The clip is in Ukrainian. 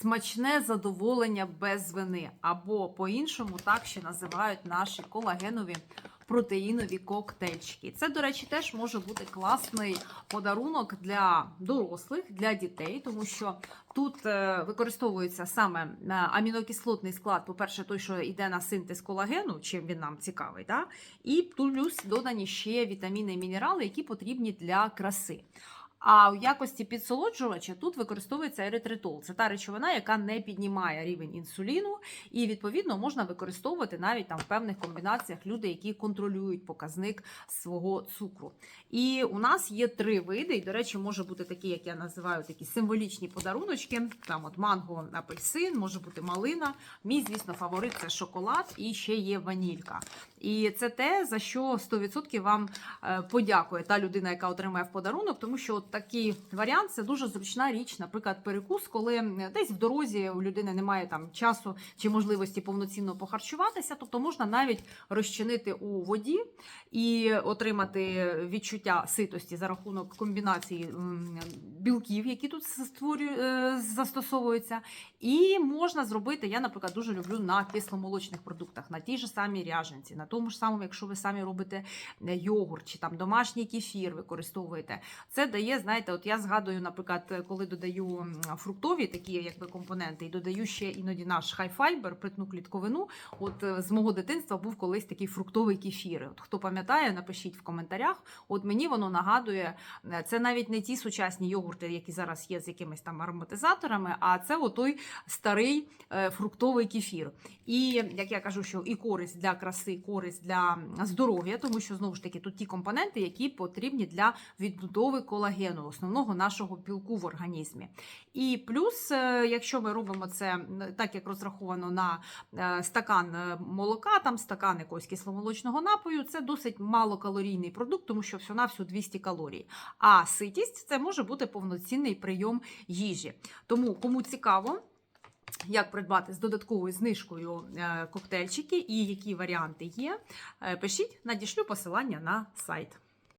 смачне задоволення без вини, або по-іншому так ще називають наші колагенові протеїнові коктейльчики. Це, до речі, теж може бути класний подарунок для дорослих, для дітей, тому що тут е, використовується саме е, амінокислотний склад, по-перше, той, що йде на синтез колагену, чим він нам цікавий, да? і плюс додані ще вітаміни і мінерали, які потрібні для краси. А в якості підсолоджувача тут використовується еритритол. Це та речовина, яка не піднімає рівень інсуліну, і відповідно можна використовувати навіть там в певних комбінаціях люди, які контролюють показник свого цукру. І у нас є три види. І, до речі, може бути такі, як я називаю, такі символічні подаруночки. Там от манго, апельсин, може бути малина. Мій, звісно, фаворит це шоколад і ще є ванілька. І це те, за що 100% вам е, подякує та людина, яка отримає в подарунок, тому що такий варіант це дуже зручна річ, наприклад, перекус, коли десь в дорозі у людини немає там часу чи можливості повноцінно похарчуватися, тобто можна навіть розчинити у воді і отримати відчуття ситості за рахунок комбінації білків, які тут е, застосовуються. І можна зробити, я, наприклад, дуже люблю на кисломолочних продуктах, на тій же самій ряженці, на тому ж самому, якщо ви самі робите е, йогурт чи там домашній кефір використовуєте. Це дає, знаєте, от я згадую, наприклад, коли додаю фруктові такі якби компоненти, і додаю ще іноді наш хайфайбер, питну клітковину. От е, з мого дитинства був колись такий фруктовий кефір. От хто пам'ятає, напишіть в коментарях. От мені воно нагадує, це навіть не ті сучасні йогурти, які зараз є з якимись там ароматизаторами, а це отой старий е, фруктовий кефір. І як я кажу, що і користь для краси, користь для здоров'я, тому що знову ж таки тут ті компоненти, які потрібні для відбудови колагену, основного нашого білку в організмі. І плюс, е, якщо ми робимо це так, як розраховано на е, стакан молока, там стакан якогось кисломолочного напою, це досить малокалорійний продукт, тому що всього на всю 200 калорій. А ситість це може бути повноцінний прийом їжі. Тому кому цікаво. Як придбати з додатковою знижкою е, коктейльчики і які варіанти є, е, пишіть, надішлю посилання на сайт.